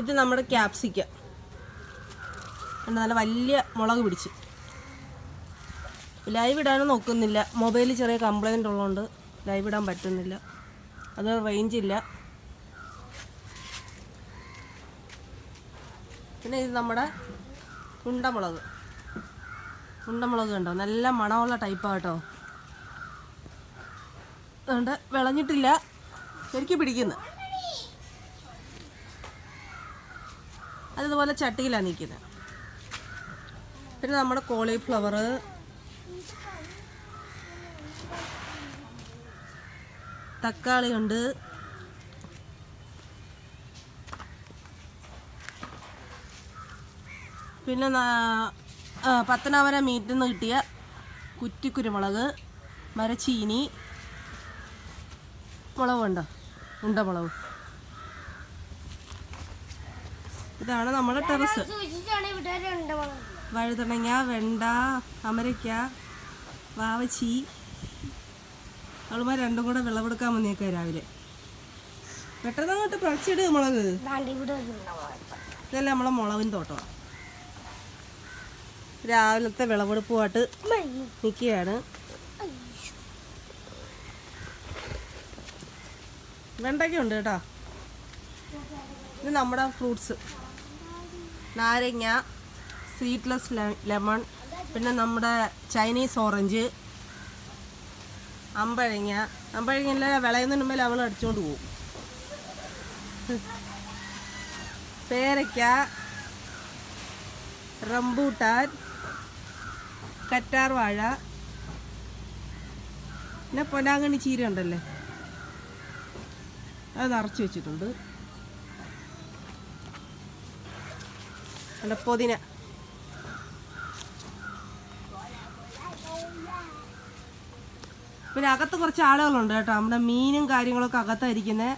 ഇത് നമ്മുടെ ക്യാപ്സിക്ക. നല്ല വലിയ മുളക് പിടിച്ച്. ലൈവ് ഇടാനും നോക്കുന്നില്ല. മൊബൈലിൽ ചെറിയ കംപ്ലൈന്റ് ഉള്ളതുകൊണ്ട് ലൈവ് ഇടാൻ പറ്റുന്നില്ല. അത് റേഞ്ച് ഇല്ല. പിന്നെ ഇത് നമ്മുടെ ഉണ്ടമുളക് ഉണ്ടമുളക് കണ്ടോ നല്ല മണമുള്ള ടൈപ്പാണ് കേട്ടോ. അതുകൊണ്ട് വിളഞ്ഞിട്ടില്ല. ശരിക്കും പിടിക്കുന്നു. അതുപോലെ ചട്ടിയിലാണ് നിൽക്കുന്നത് പിന്നെ നമ്മുടെ കോളിഫ്ലവർ തക്കാളി ഉണ്ട് പിന്നെ പത്തനാവര മീറ്റിൽ നിന്ന് കിട്ടിയ കുറ്റിക്കുരുമുളക് മരച്ചീനി മുളകുണ്ടോ? ഉണ്ടോ ഉണ്ടമുളക് ഇതാണ് നമ്മുടെ ടെറസ്. വഴുതണങ്ങ വെണ്ട അമരയ്ക്ക വാവച്ചി. അവളുമാർ രണ്ടും കൂടെ വിളവെടുക്കാൻ വന്നേക്കാ രാവിലെ. പെട്ടെന്ന് അങ്ങോട്ട് പറിച്ചിട് മുളക്. ഇതല്ല നമ്മളെ മുളകിൻ തോട്ടമാണ് രാവിലത്തെ വിളവെടുപ്പുമായിട്ട്. നിൽക്കുകയാണ്. വെണ്ടയ്ക്ക ഉണ്ട് കേട്ടോ. ഇത് നമ്മുടെ ഫ്രൂട്ട്സ്. നാരങ്ങ സ്വീറ്റ്ലെസ് ലെമൺ പിന്നെ നമ്മുടെ ചൈനീസ് ഓറഞ്ച് അമ്പഴങ്ങ. അമ്പഴങ്ങ എല്ലാം വിളയുന്നതിന് മുമ്പിൽ അവൾ അടിച്ചുകൊണ്ട് പോകും പേരയ്ക്ക റംബൂട്ടാൻ കറ്റാർ വാഴ പിന്നെ പൊന്നാങ്കണ്ണി ചീര ഉണ്ടല്ലേ അത് നിറച്ച് വെച്ചിട്ടുണ്ട്. അല്ല പൊതിന. പിന്നെ അകത്ത് കുറച്ച് ആളുകളുണ്ട് കേട്ടോ. നമ്മുടെ മീനും കാര്യങ്ങളൊക്കെ അകത്തായിരിക്കുന്നത്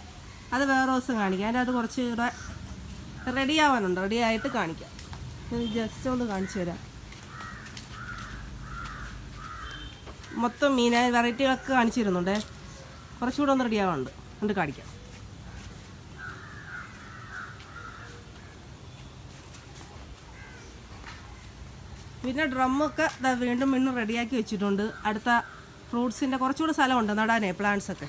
അത് വേറെ ദിവസം കാണിക്കാം. അതിന്റെ അത് കുറച്ച് ഇവിടെ റെഡി ആവാനുണ്ട് റെഡി ആയിട്ട് കാണിക്കാം ജസ്റ്റ് ഒന്ന് കാണിച്ചു തരാം. മൊത്തം മീനായ വെറൈറ്റികളൊക്കെ കാണിച്ചു തരുന്നുണ്ടേ. കുറച്ചുകൂടെ ഒന്ന് റെഡി ആവാനുണ്ട് എന്നിട്ട് കാണിക്കാം. പിന്നെ ഡ്രമ്മൊക്കെ വീണ്ടും വീണ്ടും റെഡിയാക്കി വെച്ചിട്ടുണ്ട്. അടുത്ത ഫ്രൂട്ട്സിന്റെ കുറച്ചുകൂടെ സ്ഥലമുണ്ട്. നടാനേ പ്ലാന്റ്സ് ഒക്കെ.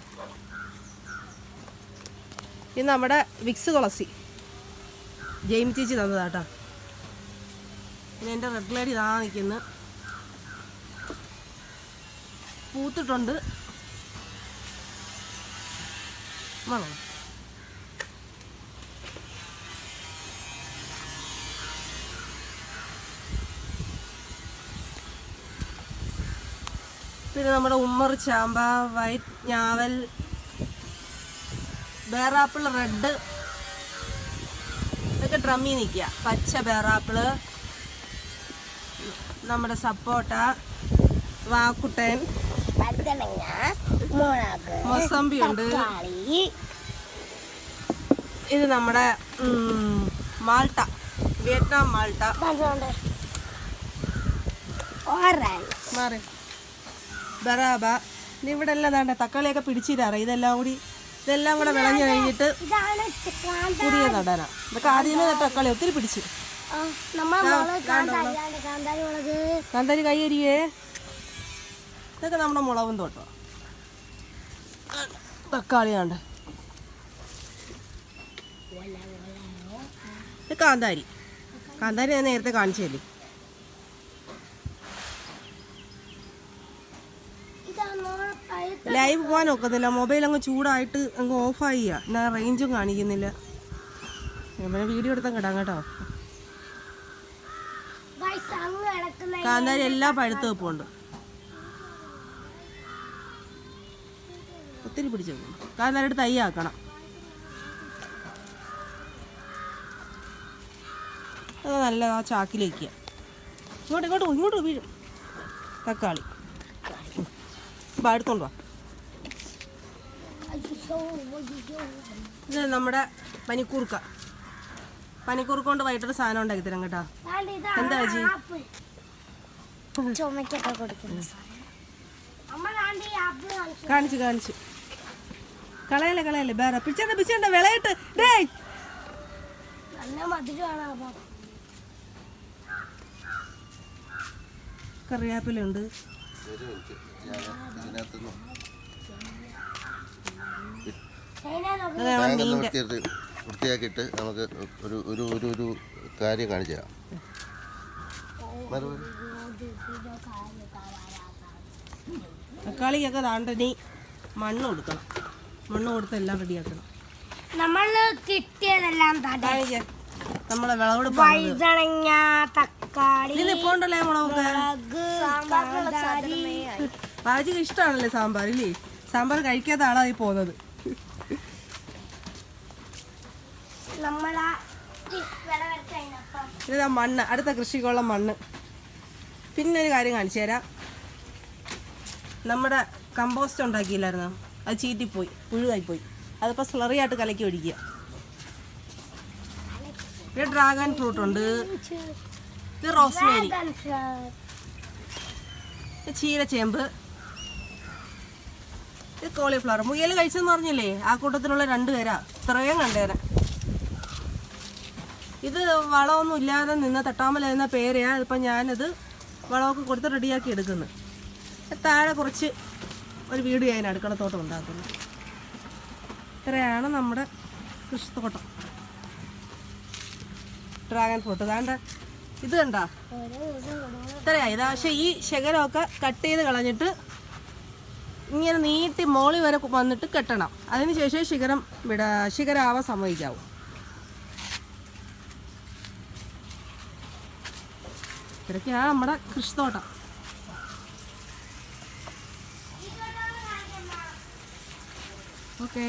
ഇത് നമ്മുടെ വിക്സ് തുളസി ജെയിം ചേച്ചി തന്നതാട്ടോ. പിന്നെ എന്റെ റെഡ് ലേഡി ഇതാ നിൽക്കുന്നു. പൂത്തിട്ടുണ്ട്. വേണോ പിന്നെ നമ്മുടെ ഉമ്മർ ചാമ്പ വൈറ്റ് ഞാവൽ ബേറാപ്പിൾ റെഡ് ഇതൊക്കെ ഡ്രമ്മി നിൽക്കുക. പച്ച ബേറാപ്പിൾ നമ്മുടെ സപ്പോട്ട വാക്കുട്ടൻ മൊസമ്പി ഉണ്ട് ഇത് നമ്മുടെ മാൾട്ട വിയറ്റ്നാം മാൾട്ട. മാറി. ബറാബ. ഇനി ഇവിടെ എല്ലാം വേണ്ട തക്കാളിയൊക്കെ പിടിച്ചിരാറ ഇതെല്ലാം കൂടി ഇതെല്ലാം കൂടെ വിളഞ്ഞു കഴിഞ്ഞിട്ട് പുതിയ നടാനാ. ഇതൊക്കെ ആദ്യമേ തക്കാളി ഒത്തിരി പിടിച്ചു. കാന്താരി കൈയരിയേ ഇതൊക്കെ നമ്മുടെ മുളകും തോട്ടോ. തക്കാളി കണ്ട ഇത് കാന്താരി. കാന്താരി ഞാൻ നേരത്തെ കാണിച്ചല്ലേ ഇതാണ് നമ്മളെ പഴുത്ത ലൈവ് പോകാൻ ഒക്കത്തില്ല. മൊബൈൽ അങ്ങ് ചൂടായിട്ട് അങ്ങ് ഓഫായി എന്നാ റേഞ്ചും കാണിക്കുന്നില്ല. ഞാൻ വീഡിയോ എടുത്താൽ കിടാം കേട്ടോ. കാന്താരി എല്ലാ പഴുത്ത് വെപ്പുണ്ട്. ഒത്തിരി പിടിച്ചു കാന്താരിയുടെ തൈ ആക്കണം. അത് നല്ല ആ ചാക്കിലേക്ക്. ഇങ്ങോട്ട് ഇങ്ങോട്ട് ഇങ്ങോട്ട് വീഴും. തക്കാളി. ബാ എടുത്തോണ്ട് വാ. ഇത് നമ്മുടെ പനിക്കൂർക്ക. പനിക്കൂർക്ക കൊണ്ട് വൈകിട്ടൊരു സാധനം ഉണ്ടാക്കി തരാം കേട്ടോ. എന്താ ചേച്ചി? ആപ്പിൾ കാണിച്ചു കാണിച്ചു കളയല്ലേ കളയല്ലേ? വേറെ പിച്ചണ്ട പിച്ചണ്ട വിളയിട്ട് കറിയാപ്പിലുണ്ട് കറിവേപ്പിലുണ്ട് ഞാൻ ഇതിനകത്തുനിന്ന് ടാങ്ക് ഒന്ന് വൃത്തിയാക്കിയിട്ട് നമുക്ക് ഒരു ഒരു ഒരു ഒരു കാര്യം കാണിച്ചു തരാം. തക്കാളിക്കൊക്കെ താണ്ടനി മണ്ണ് കൊടുക്കണം. മണ്ണ് കൊടുത്ത് എല്ലാം റെഡിയാക്കണം. നമ്മൾ കിട്ടിയതെല്ലാം തട നമ്മളെ വിളവെടുപ്പ് വഴുതണങ്ങ തക്കാളി ഉണ്ടല്ലേ മുളകൊക്കെ? മുളക് കാന്താരി. പാചകം ഇഷ്ടമാണല്ലേ സാമ്പാർ ഇല്ലേ? സാമ്പാർ കഴിക്കാത്ത ആളായി പോകുന്നത്? ഇതാ മണ്ണ് അടുത്ത കൃഷിക്കുള്ള മണ്ണ്. പിന്നെ ഒരു കാര്യം കാണിച്ചു തരാം. നമ്മുടെ കമ്പോസ്റ്റ് ഉണ്ടാക്കിയില്ലായിരുന്നു? അത് ചീറ്റിപ്പോയി പുഴുതായിപ്പോയി അതിപ്പോൾ സ്ലറിയായിട്ട് കലക്കി ഒഴിക്കുക. ഡ്രാഗൺ ഫ്രൂട്ട് ഉണ്ട്. ഇത് റോസ്മേരി. ചീരച്ചേമ്പ് ഇത് കോളിഫ്ലവർ. മുയൽ കഴിച്ചെന്ന് പറഞ്ഞില്ലേ? ആ കൂട്ടത്തിലുള്ള രണ്ട് പേരാ. ഇത്രയും കണ്ടേനെ. ഇത് വളമൊന്നും ഇല്ലാതെ നിന്ന് തട്ടാമല എന്ന പേരെയാ ഇപ്പം ഞാനിത് വളമൊക്കെ കൊടുത്ത് റെഡിയാക്കി എടുക്കുന്നു. താഴെ കുറച്ച് ഒരു വീട് ഞാൻ അടുക്കളത്തോട്ടം ഉണ്ടാക്കുന്നു. ഇത്രയാണ് നമ്മുടെ കൃഷിത്തോട്ടം. ഡ്രാഗൺ ഫ്രൂട്ട് താണ്ട ഇത് കണ്ടാ? ഇത്രയായി പക്ഷേ ഈ ശകരമൊക്കെ കട്ട് ചെയ്ത് കളഞ്ഞിട്ട് ഇങ്ങനെ നീട്ടി മോളി വരെ വന്നിട്ട് കെട്ടണം. അതിനുശേഷം ശിഖരം വിട ശിഖരാവാൻ സമ്മതിക്കാവും ഇത്രയ്ക്കാ നമ്മുടെ കൃഷിത്തോട്ടം. ഓക്കേ.